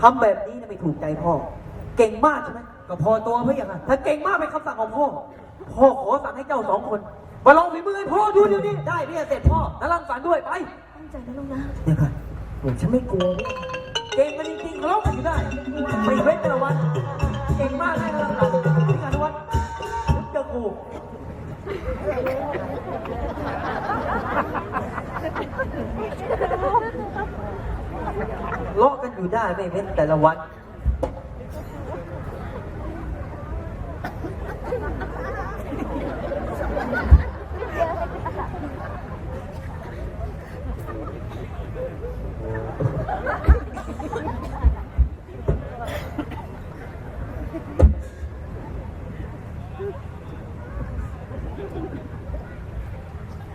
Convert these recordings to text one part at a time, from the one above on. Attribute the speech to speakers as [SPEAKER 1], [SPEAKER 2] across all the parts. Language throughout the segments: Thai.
[SPEAKER 1] ทำแบบนี้นะไม่ถูกใจพ่อ เก่งมากใช่ไหม
[SPEAKER 2] ก็พอตัวเพื่อนอะ
[SPEAKER 1] ถ้าเก่งมากเป็นคำสั่งของพ่อ พ่อขอสั่งให้เจ้าสองคน มาลองฝีมือให้พ่อดูเดี๋ยวนี้
[SPEAKER 2] ได้พี่เสร็จพ่อ
[SPEAKER 1] แล้วรังสรรค์ด้วยไป
[SPEAKER 3] ตั้งใจนะลูกนะ
[SPEAKER 1] เนี่ยค่ะเหมือนฉันไม่กลัวเว้ยเก่งกันจริงๆร้องกันอยู่ได้ ไม่เว้นแต่ละวัน เก่งมากเลยนะรังสรรค์พี่อนุวัฒน์เจอกู เลาะกันอยู่ได้ไม่เว้นแต่ละวัน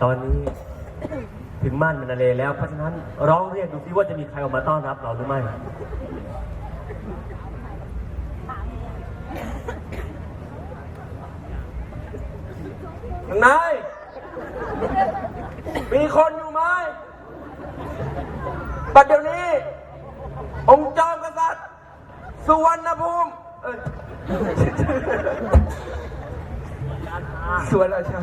[SPEAKER 4] ตอนนี้ ถึงม่านมันนาเลแล้ว เพราะฉะนั้นร้องเรียกดูซิว่าจะมีใครออกมาต้อนรับเราหรือไม่
[SPEAKER 2] นาย มีคนอยู่ไหมปัจเดี๋ยวนี้ องค์จอมกษัตริย์ สุวรรณภูมิเอ้ยสุวรรณราชา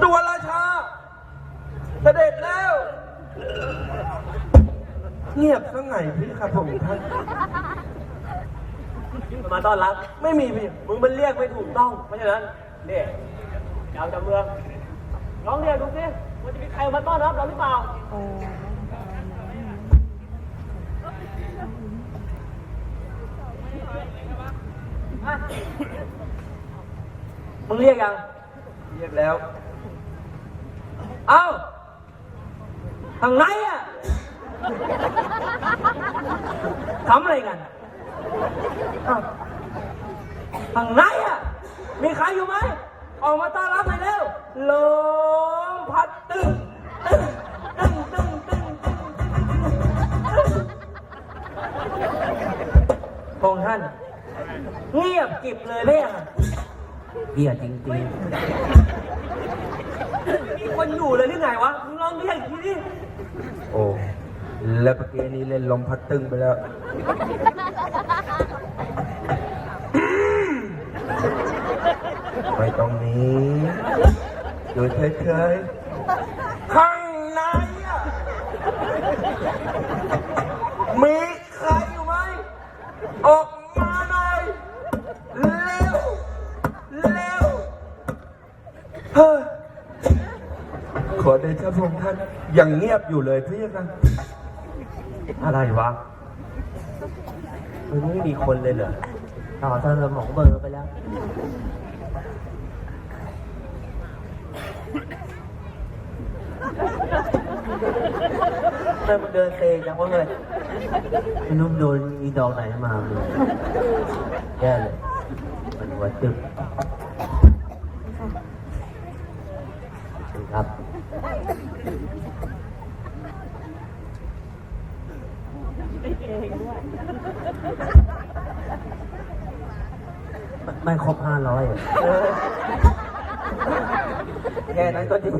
[SPEAKER 2] สุวรรณราชา เสด็จแล้ว เงียบสังไงพี่ครับผมท่าน
[SPEAKER 4] มาต้อนรับ
[SPEAKER 2] ไม่มีพี่
[SPEAKER 4] มึงมันเรียกไม่ถูกต้อง เพราะฉะนั้นเนี่ยเจ้าจำเมืองร้องเรียกดูซิว่าจะมีใครมาต้อนรับเราหรือเปล่ามึงเรียกยัง
[SPEAKER 2] เรียกแล้ว
[SPEAKER 4] เอ้า ทางไหนอะทำอะไรกันอ้าทางไหนอะ มีใครอยู่ไหม ออกมาต้อนรับหน่อยเร็วลมพัดตึ้งตึ้งตึ้งตึ้งตึ้งตึ้งตึ้งพงท่าน เงียบกริบเลยเนี่ยเงียบจริงๆ คนอยู่เลยหรือไงวะมึงลองเรียกอีกทีดิ
[SPEAKER 2] โอ้ แล้วเมื่อกี้นี้เล่นลมพัดตึงไปแล้วไม่ต้องหนี้อยู่เฉยๆข้างในอะมีใครอยู่ไหม ออกมาหน่อยเร็วเร็วเฮ้ยขอ เดชพระองค์ท่านยังเงียบอยู่เลยพี่กัน
[SPEAKER 4] อะไรวะมันไม่มีคนเลยเหรอต่อเธอหมองเบอร์ไปแล้ว
[SPEAKER 1] ทำไมมันเดินเซจังวะเลยไม่รู้โดนอีดอกไหนมามึงแย่เลย มันหัวจึก ครับ ไม่ครบห้าร้อยแค่นั้นก็ดี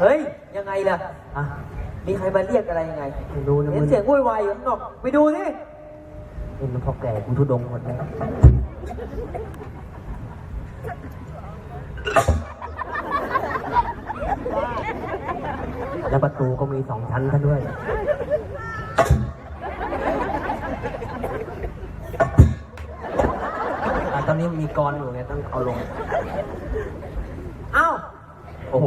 [SPEAKER 1] เฮ้ย ยังไงล่ะ อะ มีใครมาเรียกอะไรยังไงไม่รู้นะเห็นเสียงวุ่นวายอยู่ข้างนอกไปดูสิเป็นพ่อแก่กูทุดงหมดแล้ว แล้วประตูก็มีสองชั้นกันด้วย อะตอนนี้มีกรอยู่ไงต้องเอาลงอ้าวโอ้โห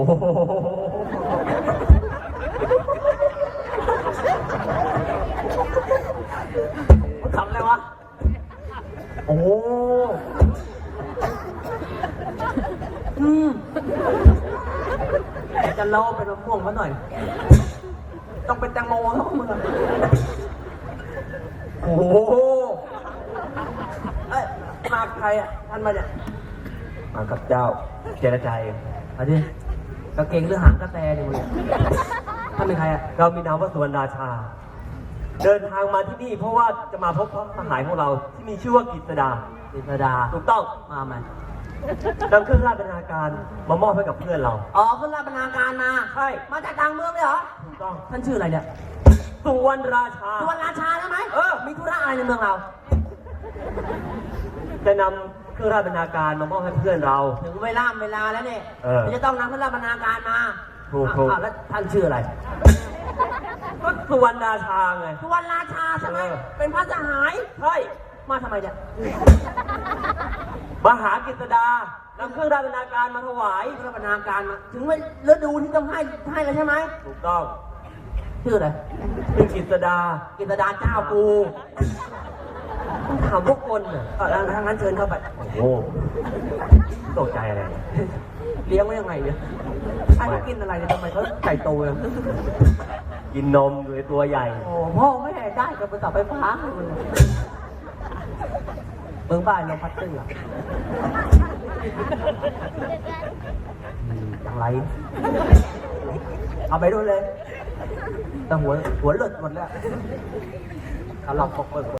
[SPEAKER 1] จะเล่าเป็นมะม่วงเขาหน่อย ต้องเป็นแตงโมแล้วมึงอะโอ้โหเอ้ยมาใครอะท่านมาเนี่ย
[SPEAKER 2] มากับเจ้า
[SPEAKER 4] เจรจาเอง
[SPEAKER 1] เอาดิกางเกงหรือหางกระแตเนี่ยมึงเนี่ยท่านเป็นใครอะ
[SPEAKER 4] เรามีนามว่าสุวรรณราชา เดินทางมาที่นี่เพราะว่าจะมาพบพระสหายของเราที่มีชื่อว่ากฤษดา
[SPEAKER 1] ดิษดา
[SPEAKER 4] ถูกต้อง
[SPEAKER 1] มาไหม
[SPEAKER 4] นำเครื่องราชบรรณาการมามอบให้กับเพื่อนเรา
[SPEAKER 1] อ๋อขึ้นรับรรณาการมา
[SPEAKER 4] ใช่
[SPEAKER 1] มาจากต่างเมืองเลยเหรอ
[SPEAKER 4] ถูกต้อง
[SPEAKER 1] ท่านชื่ออะไรเนี่ย
[SPEAKER 4] สุวรรณราชา
[SPEAKER 1] สุวรรณราชาใช่ไหม
[SPEAKER 4] เออ
[SPEAKER 1] มีธุระอะไรในเมืองเรา
[SPEAKER 4] จะนำเครื่องราชบรรณาการมามอบให้เพื่อนเรา
[SPEAKER 1] ถึงเวลาเวลาแล้วเนี่ย
[SPEAKER 4] เออ
[SPEAKER 1] ที่จะต้องนำเครื่องราชบรรณาการมา
[SPEAKER 4] ถูก
[SPEAKER 1] อะ
[SPEAKER 4] ถูก
[SPEAKER 1] อะแล้วท่านชื่ออะไร
[SPEAKER 4] ก็สุวรรณราชาไง
[SPEAKER 1] สุวรรณราชาใช่ไหม
[SPEAKER 4] เออ
[SPEAKER 1] เป็นพระสหาย
[SPEAKER 4] ใช่
[SPEAKER 1] มาทำไมเนี่ย
[SPEAKER 4] มหากฤษดานำเครื่องราชบรรณาการมาถวาย
[SPEAKER 1] เครื่องราชบรรณาการมา ถึงเวลฤดูที่ต้องให้ให้แล้วใช่ไหม
[SPEAKER 4] ถูกต้อง
[SPEAKER 1] ชื่ออะไร
[SPEAKER 4] เป็นกฤษดา
[SPEAKER 1] กิตดาเจ้ากู
[SPEAKER 4] ต้องถามพวกคนน่ะ
[SPEAKER 1] อะแล้วถ้างั้นเชิญเข้าไป
[SPEAKER 4] โอ้โหตกใจอะไรเนี่ย
[SPEAKER 1] เลี้ยงไว้ยังไงเนี่ยให้เขากินอะไรเนี่ยทำไมเขาใส่โตเลย
[SPEAKER 4] กินนมอยู่ในตัวใหญ่
[SPEAKER 1] โอ้พ่อแม่ได้กับเสาไฟฟ้า มึงเมืองบ้านเราพัดตึ้งอะอืมอย่างไร เอาไปด้วยเลยแต่หัวหัวหลุดหมดแล้วเขาหลอกปกเปิด